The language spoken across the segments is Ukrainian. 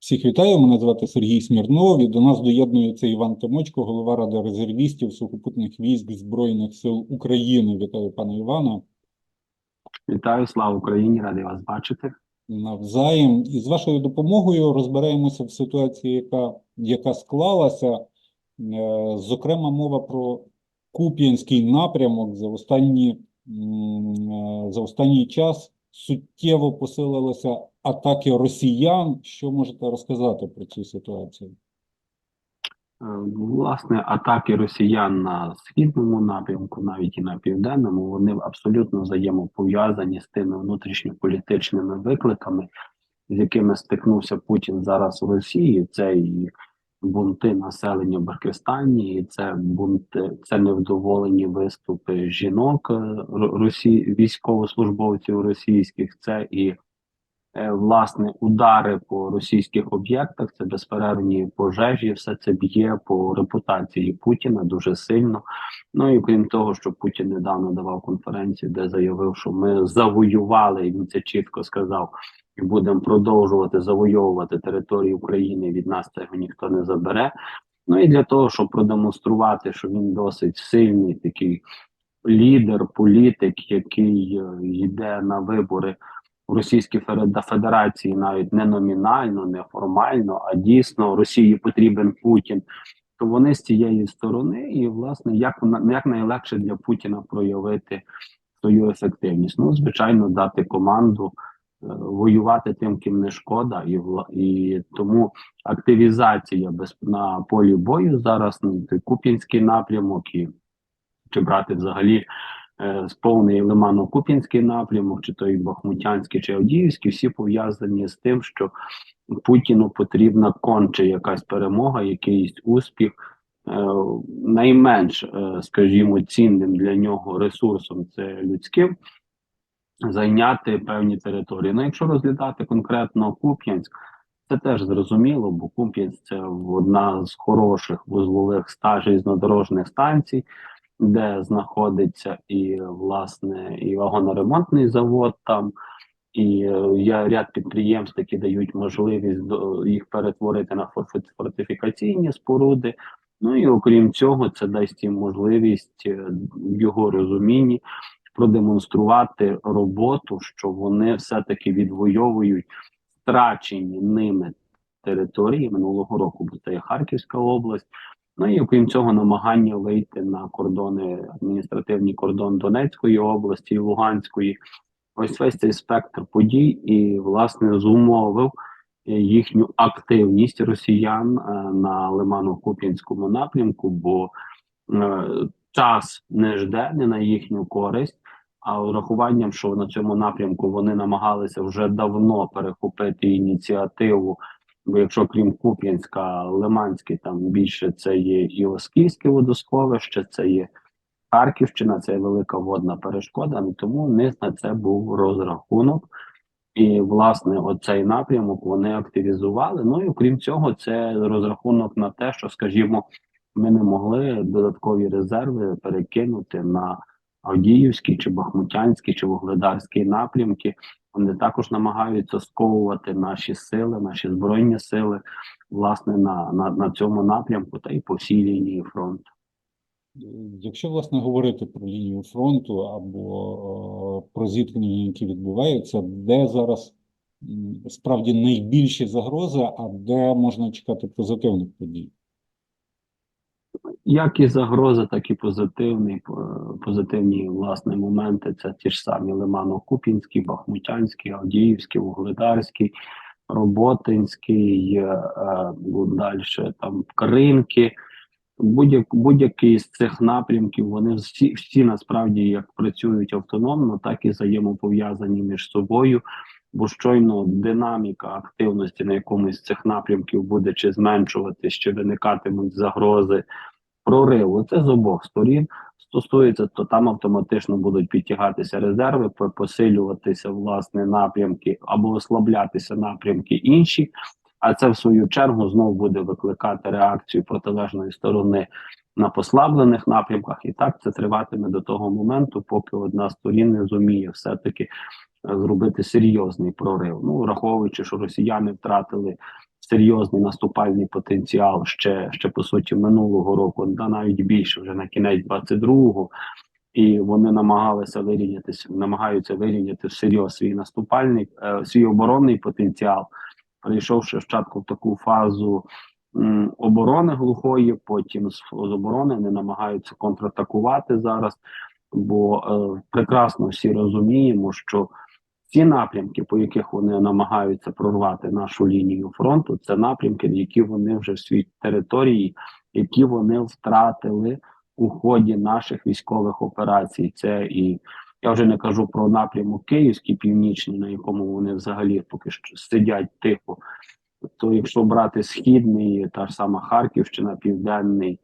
Всіх вітаю, мене звати Сергій Смірнов, і до нас доєднується Іван Тимочко, голова Ради резервістів сухопутних військ Збройних сил України. Вітаю, пане Івана. Вітаю, слава Україні, радий вас бачити. Навзаєм. І з вашою допомогою розберемося в ситуації, яка, яка склалася. Е, Зокрема, мова про Куп'янський напрямок за останні, е, за останній час суттєво посилилися атаки росіян. Що можете розказати про цю ситуацію? Е, Власне, атаки росіян на східному напрямку, навіть і на південному, вони абсолютно взаємопов'язані з тими внутрішньополітичними викликами, з якими стикнувся Путін зараз в Росії. Це і бунти населення в Башкирстані, і це бунти, це невдоволені виступи жінок е, ро- росі, військовослужбовців російських. Це і власне удари по російських об'єктах, це безперервні пожежі, все це б'є по репутації Путіна дуже сильно. Ну і крім того, що Путін недавно давав конференцію, де заявив, що ми завоювали, і він це чітко сказав, і будемо продовжувати завойовувати територію України. Від нас цього ніхто не забере. Ну і для того, щоб продемонструвати, що він досить сильний такий лідер, політик, який е, йде на вибори в Російській Феде- Федерації навіть не номінально, не формально, а дійсно Росії потрібен Путін. То вони з цієї сторони, і власне як як найлегше для Путіна проявити свою ефективність. Ну, звичайно, дати команду е, воювати тим, ким не шкода, і і тому активізація без на полі бою зараз ну, Куп'янський напрямок і чи брати взагалі з повний Лимано-Куп'янський напрямок, чи той Бахмутянський, чи Авдіївський, всі пов'язані з тим, що Путіну потрібна конче якась перемога, якийсь успіх. Е, найменш, е, скажімо, цінним для нього ресурсом це людським зайняти певні території. Ну, якщо розглядати конкретно Куп'янськ, це теж зрозуміло, бо Куп'янськ це одна з хороших вузлових ста железнодорожних станцій, де знаходиться і власне і вагоноремонтний завод там. І е, є ряд підприємств, які дають можливість їх перетворити на фортифікаційні споруди. Ну і окрім цього, це дасть їм можливість е, в його розумінні продемонструвати роботу, що вони все-таки відвоюють втрачені ними території минулого року, бо це є Харківська область. Ну і окрім цього, намагання вийти на кордони, адміністративний кордон Донецької області і Луганської. Ось весь цей спектр подій і власне зумовив е, їхню активність росіян е, на Лимано-Куп'янському напрямку, бо е, час не жде не на їхню користь. А урахуванням, що на цьому напрямку вони намагалися вже давно перехопити ініціативу. Бо якщо крім Куп'янська, Лиманський, там більше це є і Оскільське водосховище, це є Харківщина, це є велика водна перешкода. Тому в них на це був розрахунок. І, власне, оцей напрямок вони активізували. Ну і окрім цього, це розрахунок на те, що, скажімо, ми не могли додаткові резерви перекинути на Авдіївський чи Бахмутянський чи Вугледарський напрямки. Вони також намагаються сковувати наші сили, наші збройні сили, власне, на, на, на цьому напрямку та й по всій лінії фронту. Якщо власне говорити про лінію фронту або е, про зіткнення, які відбуваються, де зараз справді найбільші загрози, а де можна чекати позитивних подій? Як і загроза, так і позитивні, по- позитивні власне моменти. Це ті ж самі Лимано-Купінський, Бахмутянський, Авдіївський, Вугледарський, Роботинський, е, е, далі там Кримки. Будь-як, будь-який з цих напрямків вони всі, всі насправді як працюють автономно, так і взаємопов'язані між собою. Бо щойно динаміка активності на якомусь з цих напрямків буде чи зменшуватись, чи виникатимуть загрози прориву. Це з обох сторін стосується, то там автоматично будуть підтягатися резерви, посилюватися власне напрямки або ослаблятися напрямки інші. А це в свою чергу знову буде викликати реакцію протилежної сторони на послаблених напрямках, і так це триватиме до того моменту, поки одна сторін не зуміє все таки зробити серйозний прорив. Ну враховуючи, що росіяни втратили серйозний наступальний потенціал ще, ще по суті минулого року, да навіть більше вже на кінець 22-го. І вони намагалися вирівнятися, намагаються вирівняти всерйоз свій наступальний, е, свій оборонний потенціал, перейшовши спочатку в таку фазу оборони глухої, потім з, оборони вони намагаються контратакувати зараз. Бо е, прекрасно всі розуміємо, що ці напрямки, по яких вони намагаються прорвати нашу лінію фронту, це напрямки, які вони вже в свій території, які вони втратили у ході наших військових операцій. Це і я вже не кажу про напрямок Київський північний, на якому вони взагалі поки що сидять тихо. То якщо брати східний, та ж сама Харківщина, Південний,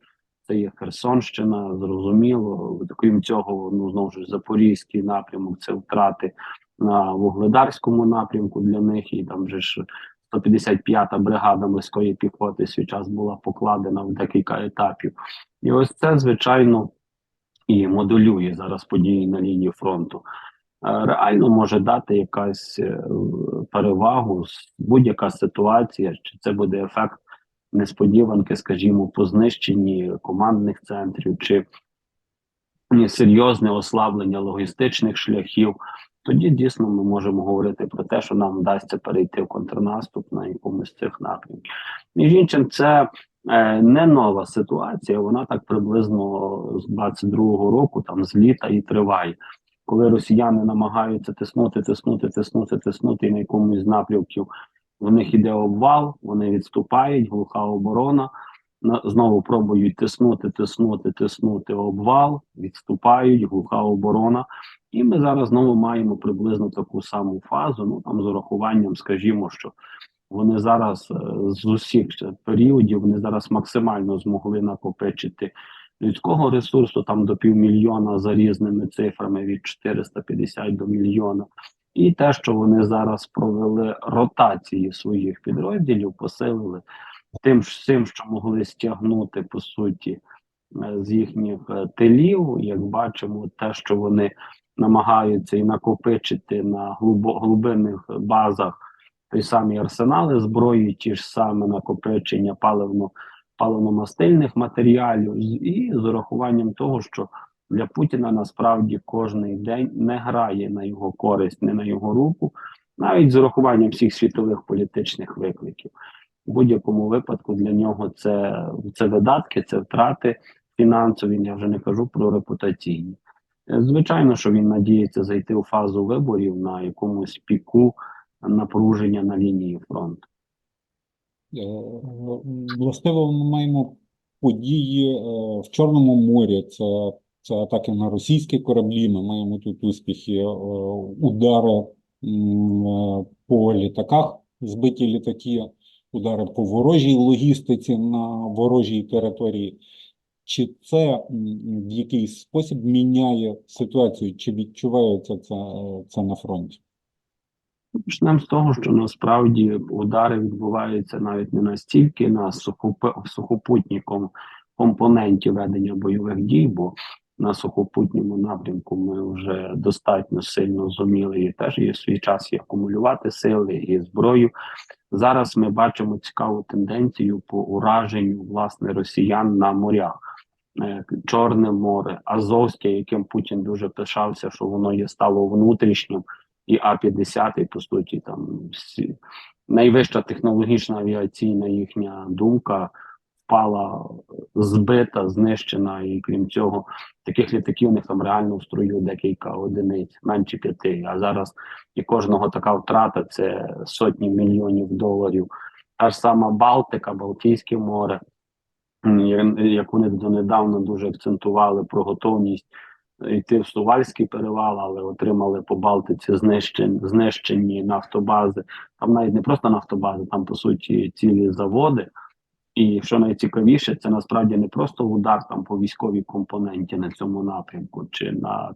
це є Херсонщина, зрозуміло. Крім цього, ну знову ж Запорізький напрямок це втрати на вугледарському напрямку для них, і там же ж 155-та бригада морської піхоти свій час була покладена в декілька етапів. І ось це, звичайно, і моделює зараз події на лінії фронту. Е, Реально може дати якась е, перевагу будь-яка ситуація, чи це буде ефект несподіванки, скажімо, по знищенні командних центрів, чи серйозне ослаблення логістичних шляхів. Тоді дійсно ми можемо говорити про те, що нам вдасться перейти в контрнаступ на якомусь з цих напрямків. Між іншим, це е, не нова ситуація. Вона так приблизно з 22-го року, там з літа і триває. Коли росіяни намагаються тиснути, тиснути, тиснути, тиснути і на якомусь з напрямків в них іде обвал, вони відступають, глуха оборона. Знову пробують тиснути, тиснути, тиснути обвал, відступають, глуха оборона. І ми зараз знову маємо приблизно таку саму фазу. Ну там з урахуванням, скажімо, що вони зараз е, з усіх періодів вони зараз максимально змогли накопичити людського ресурсу там до півмільйона за різними цифрами від 450 до мільйона. І те, що вони зараз провели ротації своїх підрозділів, посилили тим, всім, що могли стягнути по суті е, з їхніх е, тилів, як бачимо, те, що вони намагаються і накопичити на глибинних базах той самі арсенали зброї, ті ж саме накопичення паливно паливно-мастильних матеріалів, і з урахуванням того, що для Путіна насправді кожний день не грає на його користь, не на його руку, навіть з урахуванням всіх світових політичних викликів. В будь-якому випадку для нього це, це видатки, це втрати фінансові. Я вже не кажу про репутаційні. Звичайно, що він надіється зайти у фазу виборів на якомусь піку напруження на лінії фронту. Е, Властиво ми маємо події е, в Чорному морі. Це, це атаки на російські кораблі. Ми маємо тут успіхи, е, удари е, по літаках, збиті літаки, удари по ворожій логістиці на ворожій території. Чи це в якийсь спосіб міняє ситуацію? Чи відчувається це, е, це на фронті? Почнемо з того, що насправді удари відбуваються навіть не настільки на сухопутній компоненті ведення бойових дій, бо на сухопутньому напрямку ми вже достатньо сильно зуміли і теж є свій час і акумулювати сили і зброю. Зараз ми бачимо цікаву тенденцію по ураженню власне росіян на морях. Е, Чорне море, Азовське, яким Путін дуже пишався, що воно є стало внутрішнім і А-50, по суті, там всі, найвища технологічна авіаційна їхня думка впала, збита, знищена, і крім цього, таких літаків у них там реально в строю декілька одиниць, менше п'яти. А зараз і кожного така втрата це сотні мільйонів доларів. Та ж сама Балтика, Балтійське море, як вони донедавна дуже акцентували про готовність йти в Сувальський перевал, але отримали по Балтиці знищені, знищені нафтобази. Там навіть не просто нафтобази, там по суті цілі заводи. І що найцікавіше, це насправді не просто удар там по військовій компоненті на цьому напрямку, чи на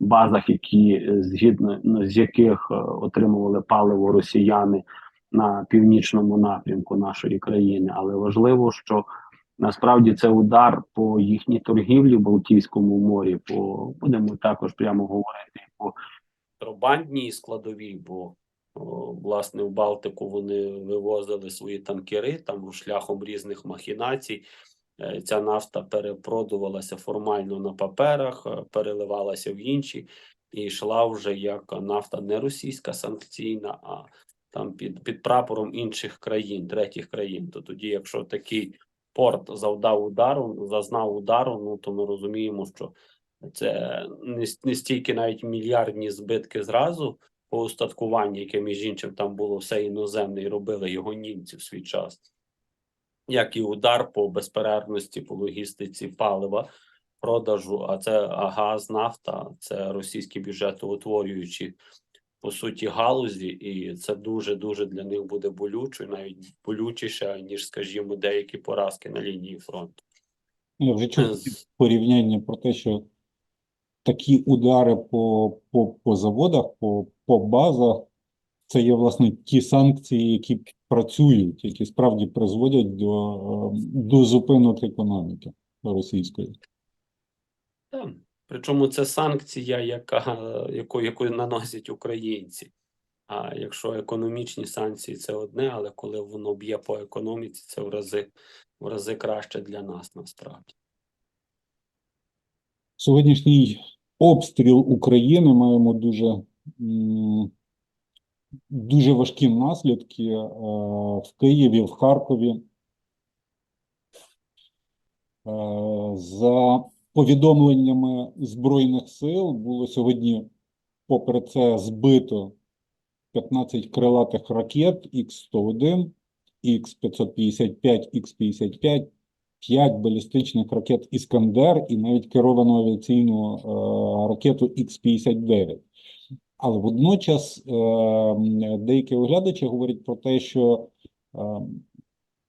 базах, які е, згідно ну, з яких е, отримували паливо росіяни на північному напрямку нашої країни. Але важливо, що насправді це удар по їхній торгівлі в Балтійському морі. По будемо також прямо говорити по контрабандній складовій, бо Власне, в Балтику вони вивозили свої танкери там шляхом різних махінацій. Е, Ця нафта перепродувалася формально на паперах, е, переливалася в інші і йшла вже як нафта не російська санкційна, а там під, під прапором інших країн, третіх країн. То тоді, якщо такий порт завдав удару, зазнав удару, ну то ми розуміємо, що це не, не стільки навіть мільярдні збитки зразу по устаткуванню, яке між іншим там було все іноземне, і робили його німці в свій час, як і удар по безперервності, по логістиці палива, продажу, а це газ, нафта, це російські бюджетоутворюючі по суті галузі, і це дуже дуже для них буде болюче, навіть болючіше, ніж, скажімо, деякі поразки на лінії фронту. Я вже чув порівняння про те, що такі удари по, по, по заводах, по, по базах, це є, власне, ті санкції, які працюють, які справді призводять до, е, до зупинок економіки російської. Так. Причому це санкція, яка, яку, яку наносять українці. А якщо економічні санкції це одне, але коли воно б'є по економіці, це в рази, в рази краще для нас насправді. Сьогоднішній обстріл України маємо дуже, дуже важкі наслідки е, в Києві, в Харкові. Е, За повідомленнями Збройних сил було сьогодні, попри це, збито 15 крилатих ракет Х-101, Х-555, Х-55, 5 балістичних ракет «Іскандер» і навіть керовану авіаційну е, ракету Х-59. Але водночас е, деякі оглядачі говорять про те, що е,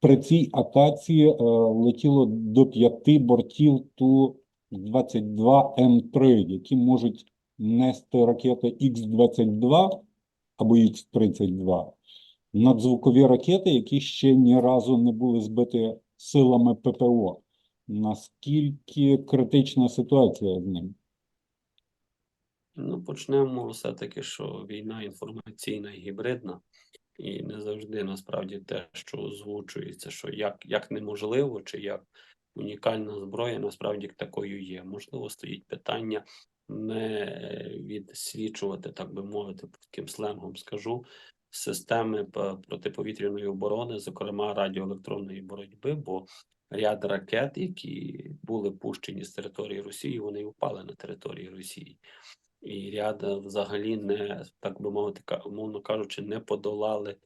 при цій атаці е, летіло до п'яти бортів Ту-22М3, які можуть нести ракети Х-22 або Х-32, надзвукові ракети, які ще ні разу не були збиті силами ППО. Наскільки критична ситуація з ним? Ну, почнемо все-таки, що війна інформаційна і гібридна, і не завжди насправді те, що озвучується, що як, як неможливо, чи як унікальна зброя, насправді такою є. Можливо, стоїть питання не відсвічувати, так би мовити, таким сленгом скажу, системи протиповітряної оборони, зокрема радіоелектронної боротьби, бо ряд ракет, які були пущені з території Росії, вони впали на території Росії і ряд е, взагалі не, так би мовити, умовно кажучи, не подолали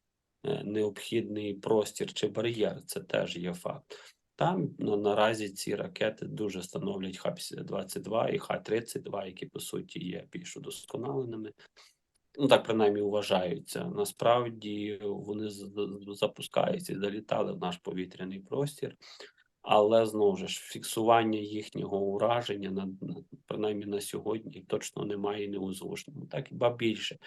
е, необхідний простір чи бар'єр. Це теж є факт. Там ну, наразі ці ракети дуже становлять Х-22 і Х-32, які по суті є більш удосконаленими. Ну так принаймні вважаються. Насправді вони запускаються і залітали в наш повітряний простір. Але знову ж фіксування їхнього ураження на, на принаймні на сьогодні точно немає не озвучено. Так і ба більше.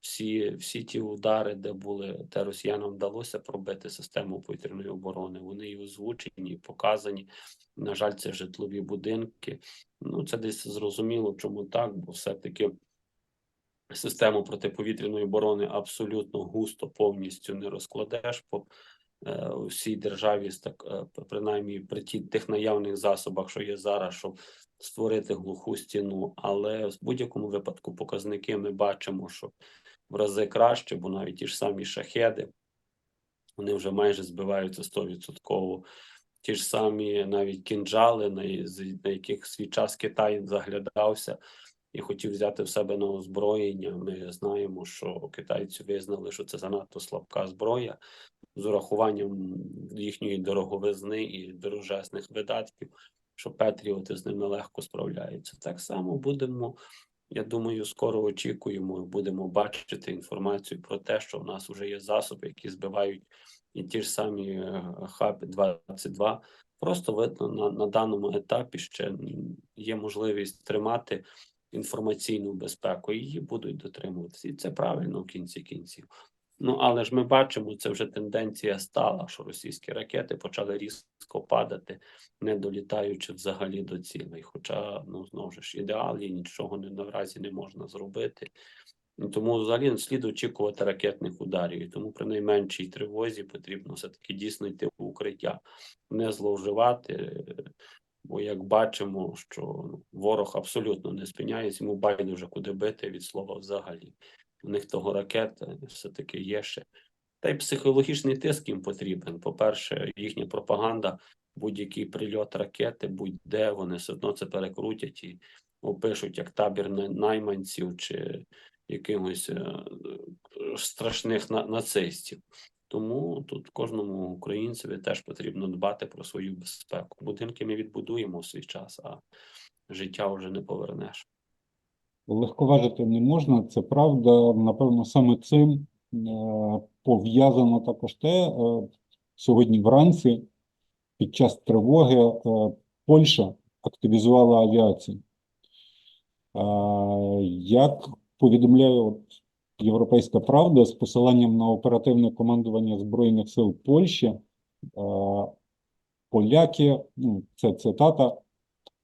Всі, всі ті удари, де були, де росіянам вдалося пробити систему повітряної оборони, вони і озвучені, і показані. На жаль, це житлові будинки. Ну це десь зрозуміло, чому так, бо все-таки систему протиповітряної оборони абсолютно густо повністю не розкладеш по е, у всій державі, так е, принаймні при тих наявних засобах, що є зараз, щоб створити глуху стіну. Але в будь-якому випадку показники ми бачимо, що в рази краще, бо навіть ті ж самі шахеди, вони вже майже збиваються 100%. Ті ж самі навіть кінжали, на яких свій час Китай заглядався і хотів взяти в себе на озброєння. Ми знаємо, що китайці визнали, що це занадто слабка зброя з урахуванням їхньої дороговизни і дорожесних видатків, що Петріоти з ними легко справляються. Так само будемо, я думаю, скоро очікуємо, і будемо бачити інформацію про те, що в нас вже є засоби, які збивають і ті ж самі е, ХАП-22. Просто видно на, на даному етапі ще є можливість тримати інформаційну безпеку, її будуть дотримуватися. І це правильно в кінці кінців. Ну, але ж ми бачимо, це вже тенденція стала, що російські ракети почали різко падати, не долітаючи взагалі до цілей. Хоча, ну, знову ж ідеалі нічого не наразі не можна зробити. І Тому взагалі не слід очікувати ракетних ударів. І тому при найменшій тривозі потрібно все-таки дійсно йти в укриття, не зловживати. Е, Бо як бачимо, що ну, ворог абсолютно не спиняється, йому байдуже куди бити від слова взагалі. У них того ракета все-таки є ще. Та й психологічний тиск їм потрібен. По-перше, їхня пропаганда, будь-який прильот ракети, будь-де вони все одно це перекрутять і опишуть як табір найманців чи якимось е, страшних на- нацистів. Тому тут кожному українцеві теж потрібно дбати про свою безпеку. Будинки ми відбудуємо в свій час, а життя вже не повернеш. Легковажити не можна, це правда. Напевно, саме цим е, пов'язано також те, е, сьогодні вранці під час тривоги е, Польща активізувала авіацію. Як повідомляє от Європейська Правда з посиланням на оперативне командування Збройних сил Польщі, е, поляки, ну, це цитата,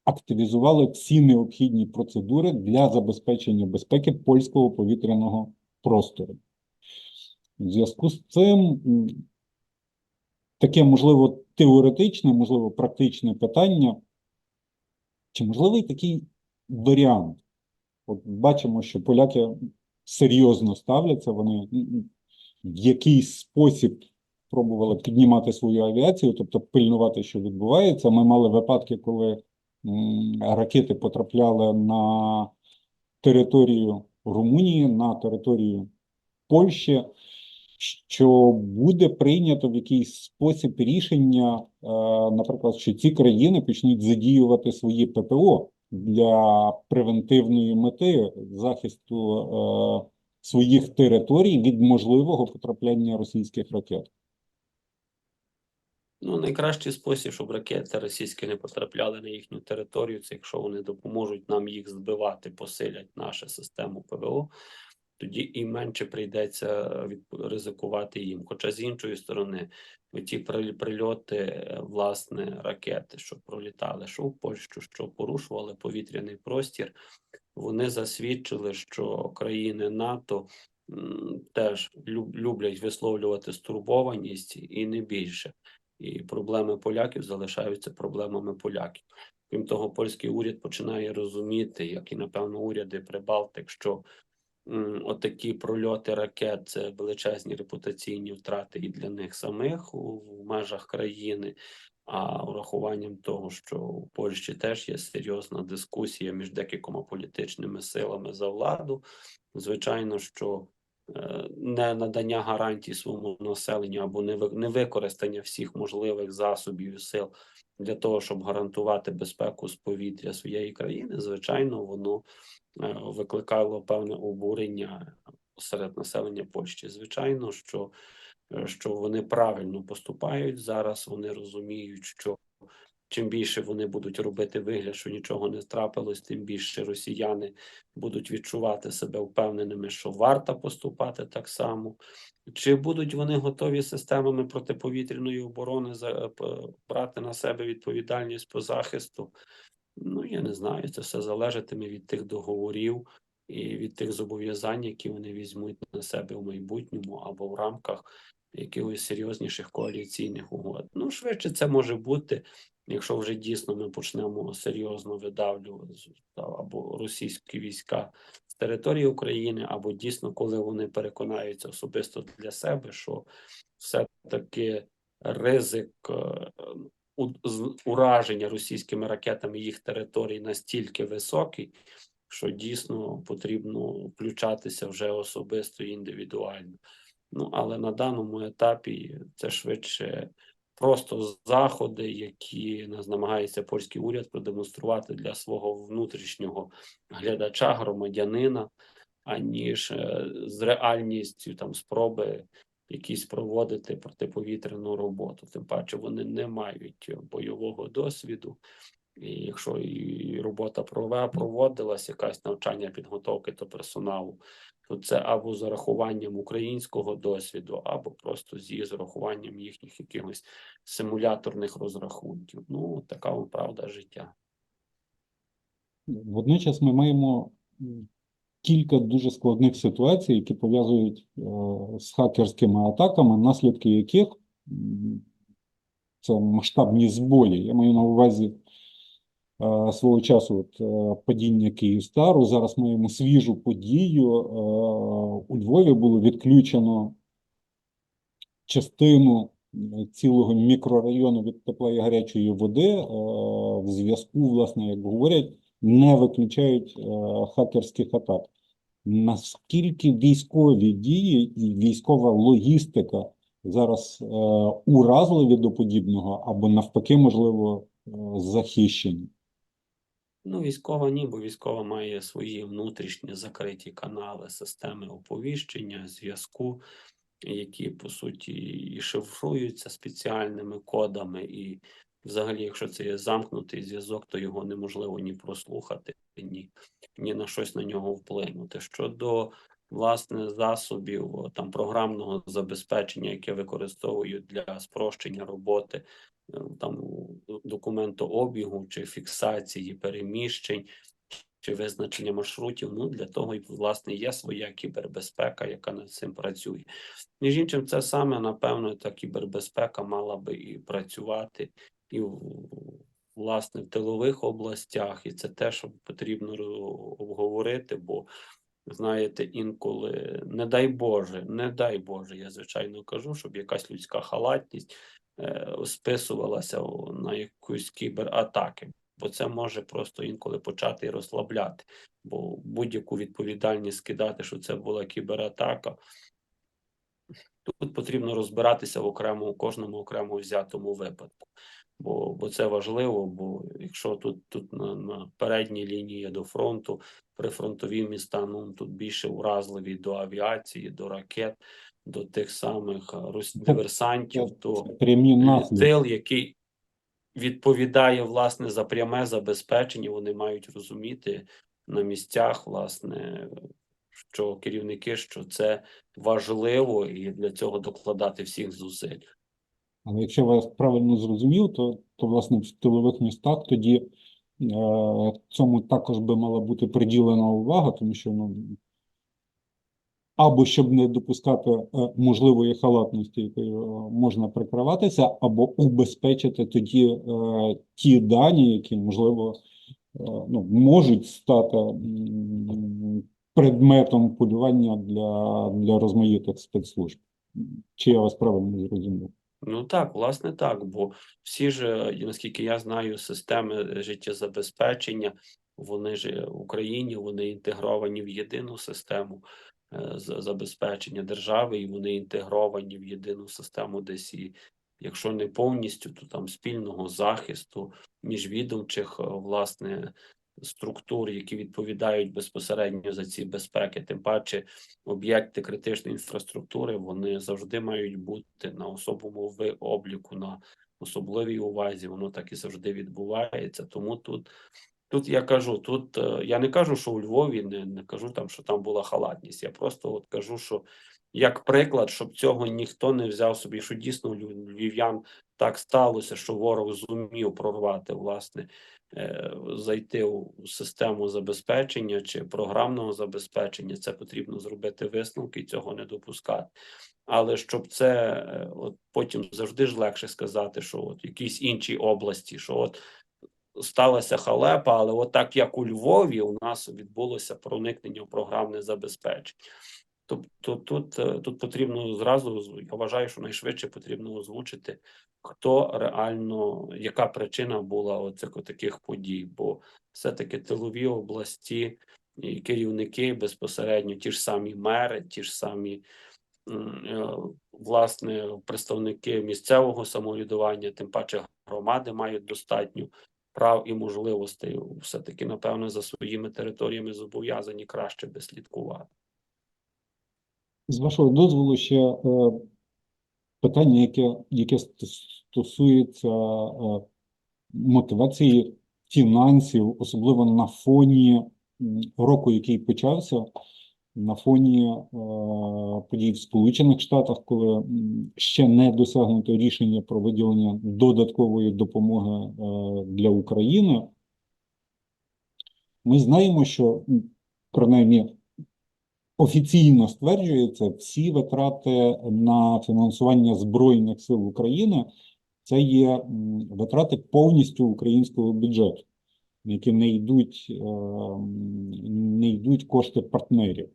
активізували всі необхідні процедури для забезпечення безпеки польського повітряного простору. В зв'язку з цим таке, можливо, теоретичне, можливо, практичне питання, чи можливий такий варіант? От бачимо, що поляки серйозно ставляться, вони в якийсь спосіб пробували піднімати свою авіацію, тобто пильнувати, що відбувається. Ми мали випадки, коли ракети потрапляли на територію Румунії, на територію Польщі, що буде прийнято в якийсь спосіб рішення, е, наприклад, що ці країни почнуть задіювати свої ППО для превентивної мети захисту е, своїх територій від можливого потрапляння російських ракет. Ну, найкращий спосіб, щоб ракети російські не потрапляли на їхню територію, це якщо вони допоможуть нам їх збивати, посилять нашу систему ПВО, тоді і менше прийдеться від, ризикувати їм. Хоча з іншої сторони, ті при- прильоти, е, власне, ракети, що пролітали, що в Польщу, що порушували повітряний простір, вони засвідчили, що країни НАТО теж люблять висловлювати стурбованість і не більше. І проблеми поляків залишаються проблемами поляків. Крім того, польський уряд починає розуміти, як і напевно уряди Прибалтик, що отакі прольоти ракет це величезні репутаційні втрати і для них самих у, межах країни. А урахуванням того, що у Польщі теж є серйозна дискусія між декількома політичними силами за владу, звичайно, що не надання гарантій своєму населенню або не використання всіх можливих засобів і сил для того, щоб гарантувати безпеку з повітря своєї країни, звичайно, воно е, викликало певне обурення серед населення Польщі. Звичайно, що, е, що вони правильно поступають зараз. Вони розуміють, що чим більше вони будуть робити вигляд, що нічого не трапилось, тим більше росіяни будуть відчувати себе впевненими, що варто поступати так само. Чи будуть вони готові системами протиповітряної оборони за- брати на себе відповідальність по захисту? Ну, я не знаю, це все залежатиме від тих договорів і від тих зобов'язань, які вони візьмуть на себе в майбутньому або в рамках якихось серйозніших коаліційних угод. Ну, швидше це може бути, якщо вже дійсно ми почнемо серйозно видавлювати або російські війська з території України, або дійсно, коли вони переконаються особисто для себе, що все-таки ризик е, ураження російськими ракетами їх територій настільки високий, що дійсно потрібно включатися вже особисто і індивідуально. Ну але на даному етапі це швидше просто заходи, які нас намагається польський уряд продемонструвати для свого внутрішнього глядача, громадянина, аніж е, з реальністю там спроби якісь проводити протиповітряну роботу. Тим паче вони не мають бойового досвіду. І якщо і робота проводилась, якась навчання підготовки до персоналу, то це або з урахуванням українського досвіду, або просто зі з їхніх якихось симуляторних розрахунків. Ну, така правда життя. Водночас ми маємо кілька дуже складних ситуацій, які пов'язують е, з хакерськими атаками, наслідки яких це масштабні збої. Я маю на увазі свого часу от, е, падіння Київстару. Зараз маємо свіжу подію. Е, у Львові було відключено частину цілого мікрорайону від тепла і гарячої води е, в зв'язку, власне, як говорять, не виключають е, хакерських атак. Наскільки військові дії і військова логістика зараз е, уразливі до подібного, або навпаки, можливо, е, захищені? Ну, військова ні, бо військова має свої внутрішні закриті канали, системи оповіщення, зв'язку, які по суті і шифруються спеціальними кодами. І взагалі, якщо це є замкнутий зв'язок, то його неможливо ні прослухати, ні, ні на щось на нього вплинути. Щодо власне засобів там програмного забезпечення, яке використовують для спрощення роботи е, там документообігу чи фіксації переміщень. Чи визначення маршрутів, ну для того і власне є своя кібербезпека, яка над цим працює. Між іншим, це саме напевно та кібербезпека мала би і працювати і в- власне в тилових областях, і це те, що потрібно обговорити, бо знаєте, інколи не дай Боже, не дай Боже, я звичайно кажу, щоб якась людська халатність е, списувалася на якусь кібератаки. Бо це може просто інколи почати і розслабляти, бо будь-яку відповідальність скидати, що це була кібератака. Тут потрібно розбиратися в окремо, кожному окремо взятому випадку. Бо, бо це важливо, бо якщо тут, тут на, на передній лінії до фронту, прифронтові міста, ну тут більше уразливі до авіації, до ракет, до тих самих Це- диверсантів, то тил, який відповідає власне за пряме забезпечення, вони мають розуміти на місцях, власне, що керівники, що це важливо, і для цього докладати всіх зусиль. Але якщо вас правильно зрозумів, то, то власне в тилових містах тоді е, цьому також би мала бути приділена увага, тому що ну, або щоб не допускати е, можливої халатності, якою е, можна прикриватися, або убезпечити тоді е, ті дані, які можливо е, ну, можуть стати предметом полювання для, для розмаїтих спецслужб. Чи я вас правильно зрозумів? Ну так, власне, так, бо всі ж, е, наскільки я знаю, системи життєзабезпечення, вони ж е, в Україні, вони інтегровані в єдину систему е, забезпечення держави, і вони інтегровані в єдину систему десь. І, якщо не повністю, то там спільного захисту міжвідомчих, е, власне, структур, які відповідають безпосередньо за ці безпеки, тим паче об'єкти критичної інфраструктури вони завжди мають бути на особовому ви- обліку, на особливій увазі. Воно так і завжди відбувається. Тому тут, тут я кажу, тут е, я не кажу, що у Львові не, не кажу там, що там була халатність. Я просто от кажу, що як приклад, щоб цього ніхто не взяв собі, що дійсно львів'ян так сталося, що ворог зумів прорвати власне е, зайти у систему забезпечення чи програмного забезпечення, це потрібно зробити висновки і цього не допускати. Але щоб це е, от потім завжди ж легше сказати, що от в якійсь іншій області, що от сталася халепа, але от так як у Львові у нас відбулося проникнення в програмне забезпечення. Тобто тут, е, тут потрібно зразу, я вважаю, що найшвидше потрібно озвучити, хто реально, яка причина була оцих таких подій, бо все-таки тилові області і керівники безпосередньо, ті ж самі мери, ті ж самі е, власне представники місцевого самоврядування, тим паче громади мають достатньо прав і можливостей. Все-таки, напевно, за своїми територіями зобов'язані краще би слідкувати. З вашого дозволу ще е, питання, яке, яке стосується е, мотивації фінансів, особливо на фоні року, який почався, на фоні е, подій в Сполучених Штатах, коли ще не досягнуто рішення про виділення додаткової допомоги е, для України. Ми знаємо, що принаймні офіційно стверджується, всі витрати на фінансування Збройних сил України це є витрати повністю українського бюджету, на які не йдуть, е, не йдуть кошти партнерів.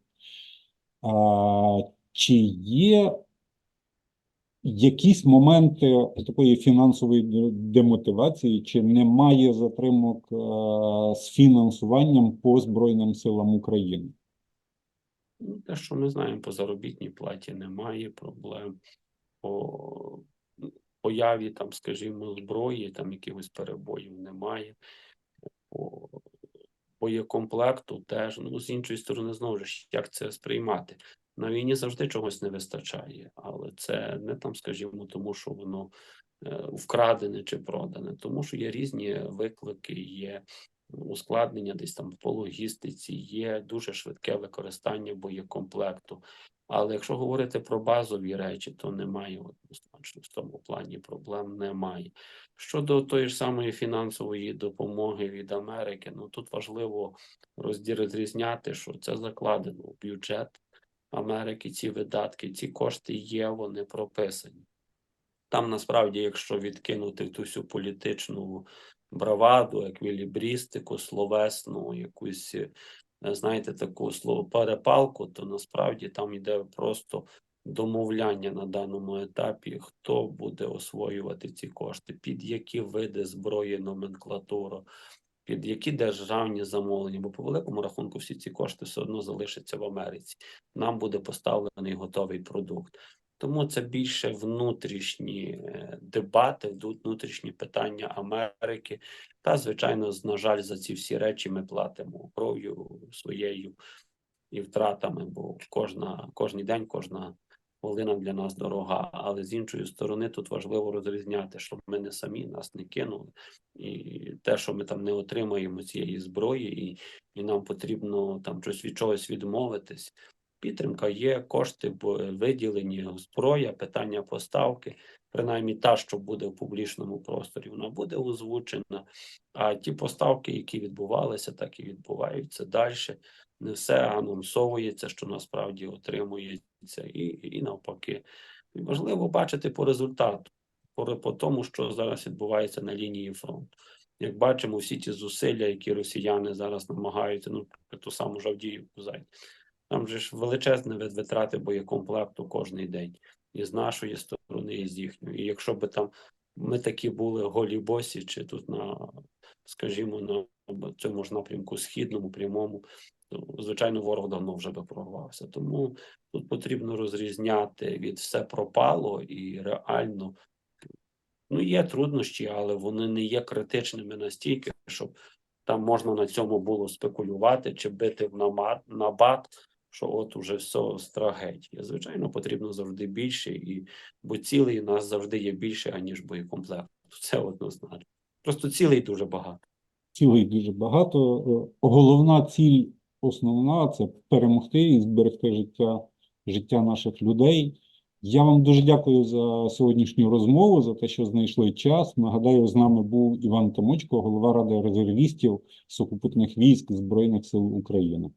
Чи є якісь моменти такої фінансової демотивації, чи немає затримок е, з фінансуванням по Збройним силам України? Ну, те, що ми знаємо, по заробітній платі немає проблем. По появі, там, скажімо, зброї, там якихось перебоїв немає. По боєкомплекту теж. Ну, з іншої сторони, знову ж, як це сприймати? На війні завжди чогось не вистачає, але це не там, скажімо, тому що воно е, вкрадене чи продане, тому що є різні виклики, є ускладнення десь там по логістиці, є дуже швидке використання боєкомплекту. Але якщо говорити про базові речі, то немає однозначно в цьому плані проблем немає. Щодо тої ж самої фінансової допомоги від Америки, ну тут важливо розрізняти, що це закладено в бюджет Америки. Ці видатки, ці кошти є, вони прописані. Там насправді, якщо відкинути ту всю політичну браваду, еквілібристику, словесну, якусь, е, знаєте, таку слово перепалку, то насправді там йде просто домовляння на даному етапі, хто буде освоювати ці кошти, під які види зброї, номенклатура, під які державні замовлення, бо по великому рахунку всі ці кошти все одно залишаться в Америці. Нам буде поставлений готовий продукт. Тому це більше внутрішні е, дебати, внутрішні питання Америки. Та, звичайно, на жаль, за ці всі речі ми платимо кров'ю своєю і втратами, бо кожна, кожний день, кожна хвилина для нас дорога. Але з іншої сторони, тут важливо розрізняти, що ми не самі, нас не кинули. І те, що ми там не отримаємо цієї зброї, і, і нам потрібно там щось від чогось відмовитись. Підтримка є, кошти бо- виділені, зброя, питання поставки, принаймні та, що буде в публічному просторі, вона буде озвучена. А ті поставки, які відбувалися, так і відбуваються далі. Не все анонсовується, що насправді отримується, і, і навпаки. І важливо бачити по результату, по, по тому, що зараз відбувається на лінії фронту. Як бачимо, всі ті зусилля, які росіяни зараз намагаються, ну, ту саму Жавдіївку зайти. Там же ж величезне вид- витрати боєкомплекту кожний день. І з нашої сторони, і з їхньої. І якщо би там ми такі були голі босі, чи тут на, скажімо, на цьому ж напрямку східному, прямому, то, звичайно, ворог давно вже би прорвався. Тому тут потрібно розрізняти від все пропало і реально. Ну, є труднощі, але вони не є критичними настільки, щоб там можна на цьому було спекулювати чи бити в набат, що от уже все трагедія. Звичайно, потрібно завжди більше, і бо цілей у нас завжди є більше, аніж боєкомплекту. Це однозначно. Просто цілей дуже багато. Цілей дуже багато. Е, Головна ціль, основна це перемогти і зберегти життя, життя наших людей. Я вам дуже дякую за сьогоднішню розмову, за те, що знайшли час. Нагадаю, з нами був Іван Томочко, голова Ради резервістів сухопутних військ Збройних сил України.